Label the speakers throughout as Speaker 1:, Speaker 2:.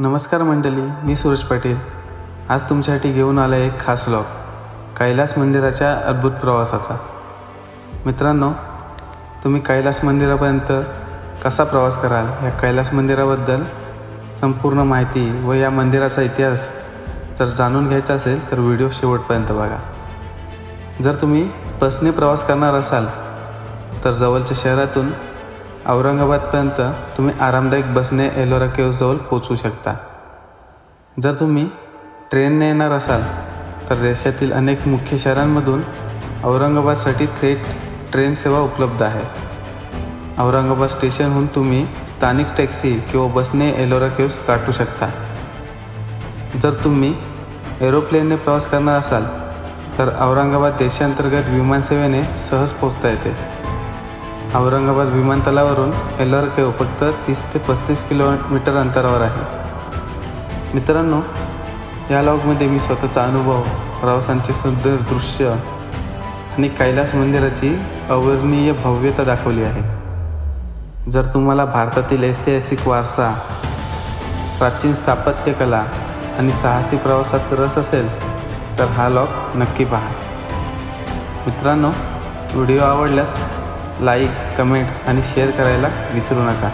Speaker 1: नमस्कार मंडळी मी सूरज पाटील. आज तुमच्यासाठी घेऊन आला एक खास लॉग कैलास मंदिराच्या अद्भुत प्रवासाचा. मित्रांनो तुम्ही कैलास मंदिरापर्यंत कसा प्रवास कराल या कैलास मंदिराबद्दल संपूर्ण माहिती व या मंदिराचा इतिहास जर जाणून घ्यायचा असेल तर व्हिडिओ शेवटपर्यंत बघा. जर तुम्ही बसने प्रवास करणार असाल तर जवळच्या शहरातून औरंगाबादपर्यंत तुम्ही आरामदायक बसने एलोरा केव्हजवळ पोचू शकता. जर तुम्ही ट्रेनने येणार असाल तर देशातील अनेक मुख्य शहरांमधून औरंगाबादसाठी थेट ट्रेन सेवा उपलब्ध आहे. औरंगाबाद स्टेशनहून तुम्ही स्थानिक टॅक्सी किंवा बसने एलोरा केव्स गाठू शकता. जर तुम्ही एरोप्लेनने प्रवास करणार असाल तर औरंगाबाद देशांतर्गत विमानसेवेने सहज पोचता येते. औरंगाबाद विमानतळावरून एल्लोरा केव फक्त तीस ते पस्तीस किलोमीटर अंतरावर आहे. मित्रांनो या लॉगमध्ये मी स्वतःचा अनुभव प्रवासांचे सुंदर दृश्य आणि कैलास मंदिराची अवर्णीय भव्यता दाखवली आहे. जर तुम्हाला भारतातील ऐतिहासिक वारसा प्राचीन स्थापत्यकला आणि साहसी प्रवासात रस असेल तर हा लॉग नक्की पहा. मित्रांनो व्हिडिओ आवडल्यास लाईक कमेंट आणि शेअर करायला विसरू नका.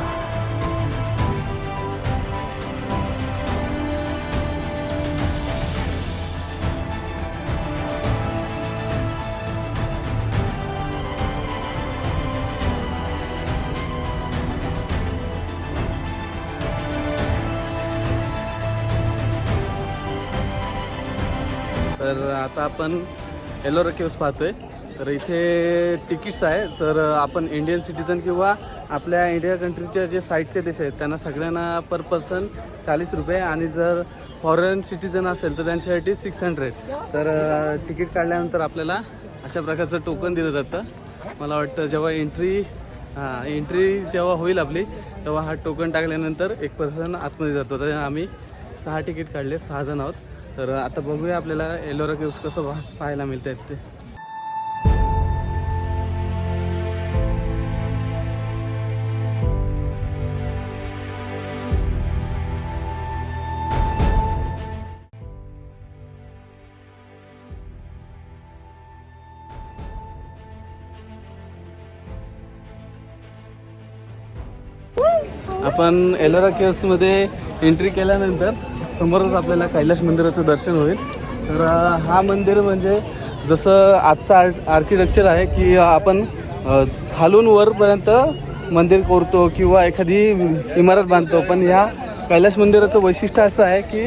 Speaker 2: तर आता आपण एलोरा केव्स पाहतोय. तर इथे तिकीट्स आहे. जर आपण इंडियन सिटीजन किंवा आपल्या इंडिया कंट्रीच्या जे साईडचे देश आहेत त्यांना सगळ्यांना पर पर्सन चाळीस रुपये आणि जर फॉरेन सिटीजन असेल तर त्यांच्यासाठी सिक्स हंड्रेड तर तिकीट काढल्यानंतर आपल्याला अशा प्रकारचं टोकन दिलं जातं. मला वाटतं जेव्हा एंट्री हां एंट्री जेव्हा होईल आपली तेव्हा हा टोकन टाकल्यानंतर एक पर्सन आतमध्ये जातो. तर आम्ही सहा तिकीट काढले सहा जण आहोत. तर आता बघूया आपल्याला एलोरा केव्स कसं पाहायला मिळत आहेत ते. आपण एलोरा केव्समध्ये एंट्री केल्यानंतर समोरच आपल्याला कैलास मंदिराचं दर्शन होईल. तर हा मंदिर म्हणजे जसं आजचं आर्ट आर्किटेक्चर आहे की आपण खालून वरपर्यंत मंदिर कोरतो किंवा एखादी इमारत बांधतो. पण ह्या कैलास मंदिराचं वैशिष्ट्य असं आहे की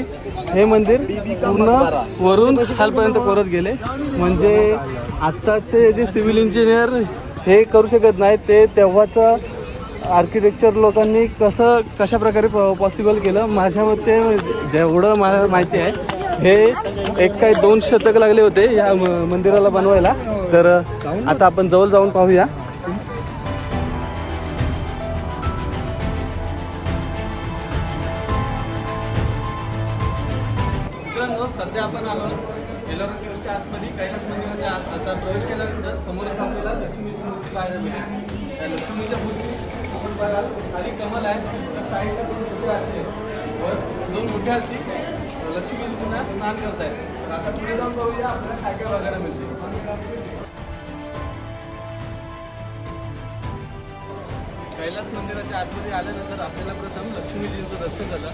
Speaker 2: हे मंदिर पूर्ण वरून खालपर्यंत कोरत गेले. म्हणजे आत्ताचे जे सिव्हिल इंजिनियर हे करू शकत नाही ते तेव्हाचं आर्किटेक्चर लोकांनी कसं कशा प्रकारे पॉसिबल केलं? माझ्या मते जेवढं मला माहिती आहे हे एक काही दोन शतक लागले होते या मंदिराला बनवायला. तर आता आपण जवळ जाऊन पाहूया. सध्या आपण आलो एलोरा केव्हच्या आतमध्ये कैलास मंदिराच्या आत. आता प्रवेश केल्यानंतर समोरच आपल्याला लक्ष्मीची मूर्ती पाहायला मिळेल. त्या लक्ष्मीच्या मूर्ती बघा खाली कमल आहे साईडला दोन छोटे हाती वर दोन मोठे लक्ष्मी लक्ष्मीजींना स्नान करतायत. आता पुढे जाऊन बघूया आपल्याला काय काय बघायला मिळते. कैलास मंदिराच्या आतमध्ये आल्यानंतर आपल्याला प्रथम लक्ष्मीजींचं दर्शन झालं.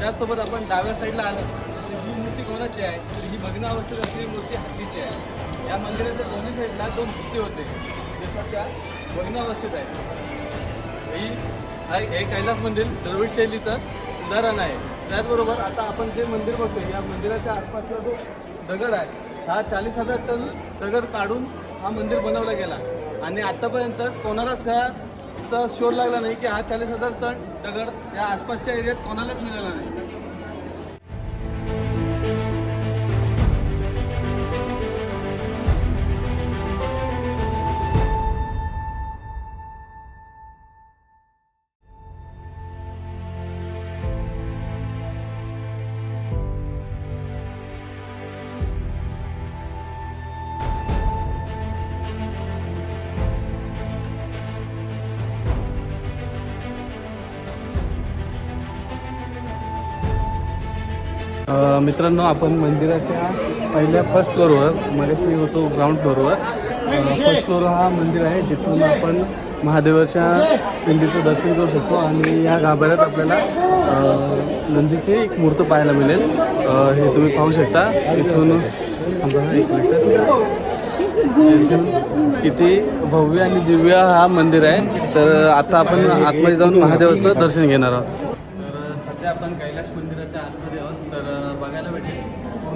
Speaker 2: त्याचसोबत आपण डाव्या साईडला आलं. तर ही मूर्ती कोणाची आहे? तर ही भग्न अवस्थेत असलेली मूर्ती हत्तीची आहे. या मंदिराच्या दोन्ही साईडला दोन हत्ती होते. जसं सध्या भग्न अवस्थेत आहे ही हा हे कैलास मंदिर द्रविड शैलीचं उदाहरण आहे. त्याचबरोबर आता आपण जे मंदिर बघतो या मंदिराच्या आसपासला जो दगड आहे हा चाळीस हजार टन दगड काढून हा मंदिर बनवला गेला. आणि आत्तापर्यंत कोणालाच ह्याचा शोध लागला नाही की हा चाळीस हजार टन दगड या आसपासच्या एरियात कोणालाच मिळाला नाही. मित्रांनो आपण मंदिराच्या पहिल्या फर्स्ट फ्लोअरवर मगाशी होतो ग्राउंड फ्लोअरवर फर्स्ट फ्लोअर हा मंदिर आहे जिथून आपण महादेवाच्या पिंडीचं दर्शन करू शकतो आणि या गाभाऱ्यात आपल्याला नंदीची एक मूर्त पाहायला मिळेल. हे तुम्ही पाहू शकता. इथून एक मिनिट. किती भव्य आणि दिव्य हा मंदिर आहे. तर आता आपण आतमध्ये जाऊन महादेवाचं दर्शन घेणार आहोत. तर सध्या आपण कैलास मंदिराच्या आत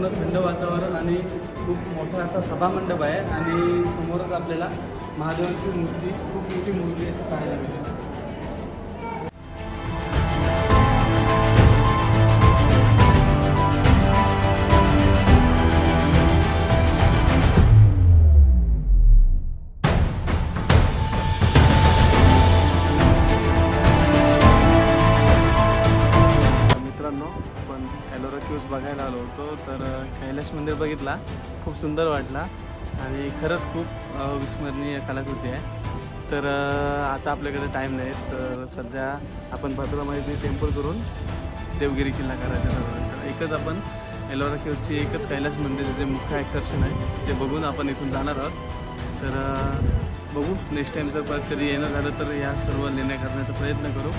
Speaker 2: पूर्ण थंड वातावरण आणि खूप मोठा असा सभामंडप आहे आणि समोरच आपल्याला महादेवाची मूर्ती खूप मोठी मूर्ती असं पाहायला मिळते एलोरा क्यूज बघायला आलो होतो तर कैलाश मंदिर बघितला. खूप सुंदर वाटला. आणि खरंच खूप विस्मरणीय कलाकृती आहे. तर आता आपल्याकडे टाईम नाही तर सध्या आपण भद्रामाई टेम्पल करून देवगिरी किल्ला करायचा ठरवलं. एकच आपण एलोरा केवची एकच कैलाश मंदिर जे मुख्य आकर्षण आहे ते बघून आपण इथून जाणार आहोत. तर बघू. नेक्स्ट टाईम जर कधी येणं झालं तर या सर्व लेण्या करण्याचा प्रयत्न करू.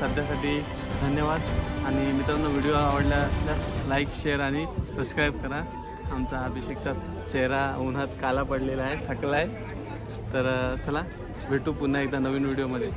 Speaker 2: सध्यासाठी धन्यवाद. आणि मित्रांनो व्हिडिओ आवडला असल्यास लाईक शेअर आणि सबस्क्राईब करा. आमचा अभिषेकचा चेहरा उन्हात काला पडलेला आहे थकला आहे तर चला भेटू पुन्हा एकदा नवीन व्हिडिओमध्ये.